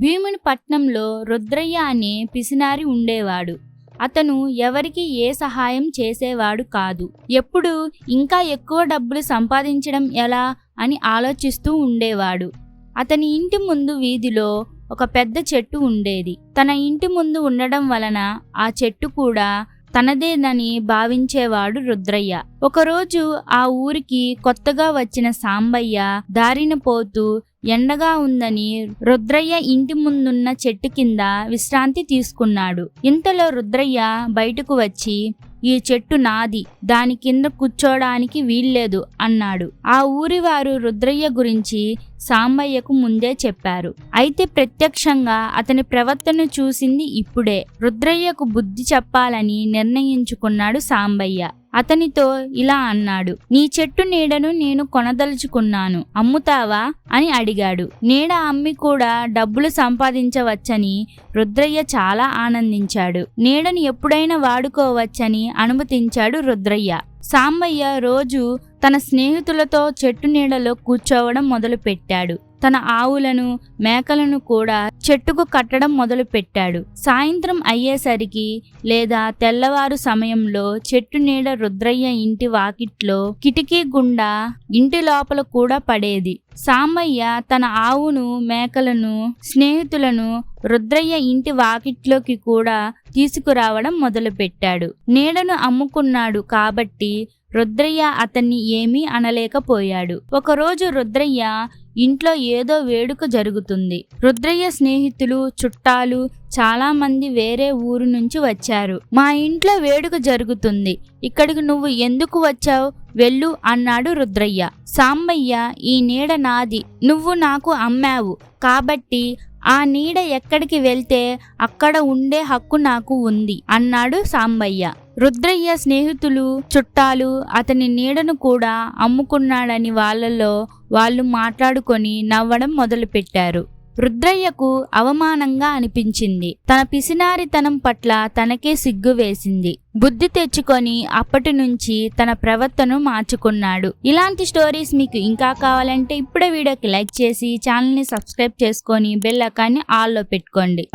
భీముని పట్నంలో రుద్రయ్య అనే పిసినారి ఉండేవాడు. అతను ఎవరికి ఏ సహాయం చేసేవాడు కాదు. ఎప్పుడు ఇంకా ఎక్కువ డబ్బులు సంపాదించడం ఎలా అని ఆలోచిస్తూ ఉండేవాడు. అతని ఇంటి ముందు వీధిలో ఒక పెద్ద చెట్టు ఉండేది. తన ఇంటి ముందు ఉండడం వలన ఆ చెట్టు కూడా తనదేనని భావించేవాడు రుద్రయ్య. ఒకరోజు ఆ ఊరికి కొత్తగా వచ్చిన సాంబయ్య దారిన పోతూ ఎండగా ఉందని రుద్రయ్య ఇంటి ముందున్న చెట్టు కింద విశ్రాంతి తీసుకున్నాడు. ఇంతలో రుద్రయ్య బయటకు వచ్చి ఈ చెట్టు నాది దాని కింద కూర్చోడానికి వీల్లేదు అన్నాడు. ఆ ఊరి వారు రుద్రయ్య గురించి సాంబయ్యకు ముందే చెప్పారు. అయితే ప్రత్యక్షంగా అతని ప్రవర్తన చూసింది ఇప్పుడే. రుద్రయ్యకు బుద్ధి చెప్పాలని నిర్ణయించుకున్నాడు సాంబయ్య. అతనితో ఇలా అన్నాడు నీ చెట్టు నీడను నేను కొనదలుచుకున్నాను అమ్ముతావా? అని అడిగాడు. నీడ అమ్మి కూడా డబ్బులు సంపాదించవచ్చని రుద్రయ్య చాలా ఆనందించాడు. నీడను ఎప్పుడైనా వాడుకోవచ్చని అనుమతించాడు రుద్రయ్య. సాంబయ్య రోజు తన స్నేహితులతో చెట్టు నీడలో కూర్చోవడం మొదలుపెట్టాడు. తన ఆవులను మేకలను కూడా చెట్టుకు కట్టడం మొదలుపెట్టాడు. సాయంత్రం అయ్యేసరికి లేదా తెల్లవారు సమయంలో చెట్టు నీడ రుద్రయ్య ఇంటి వాకిట్లో కిటికీ గుండా ఇంటి లోపల కూడా పడేది. సాంబయ్య తన ఆవును మేకలను స్నేహితులను రుద్రయ్య ఇంటి వాకిట్లోకి కూడా తీసుకురావడం మొదలుపెట్టాడు. నీడను అమ్ముకున్నాడు కాబట్టి రుద్రయ్య అతన్ని ఏమీ అనలేకపోయాడు. ఒకరోజు రుద్రయ్య ఇంట్లో ఏదో వేడుక జరుగుతుంది. రుద్రయ్య స్నేహితులు చుట్టాలు చాలా మంది వేరే ఊరు నుంచి వచ్చారు. మా ఇంట్లో వేడుక జరుగుతుంది. ఇక్కడికి నువ్వు ఎందుకు వచ్చావు? వెళ్ళు అన్నాడు రుద్రయ్య. సాంబయ్య ఈ నీడ నాది. నువ్వు నాకు అమ్మావు. కాబట్టి ఆ నీడ ఎక్కడికి వెళ్తే అక్కడ ఉండే హక్కు నాకు ఉంది అన్నాడు సాంబయ్య. రుద్రయ్య స్నేహితులు చుట్టాలు అతని నీడను కూడా అమ్ముకున్నాడని వాళ్ళలో వాళ్ళు మాట్లాడుకొని నవ్వడం మొదలుపెట్టారు. రుద్రయ్యకు అవమానంగా అనిపించింది. తన పిసినారితనం పట్ల తనకే సిగ్గు వేసింది. బుద్ధి తెచ్చుకొని అప్పటి నుంచి తన ప్రవర్తన మార్చుకున్నాడు. ఇలాంటి స్టోరీస్ మీకు ఇంకా కావాలంటే ఇప్పుడే వీడియోకి లైక్ చేసి ఛానల్ని సబ్స్క్రైబ్ చేసుకొని బెల్ ఐకాన్ని ఆల్లో పెట్టుకోండి.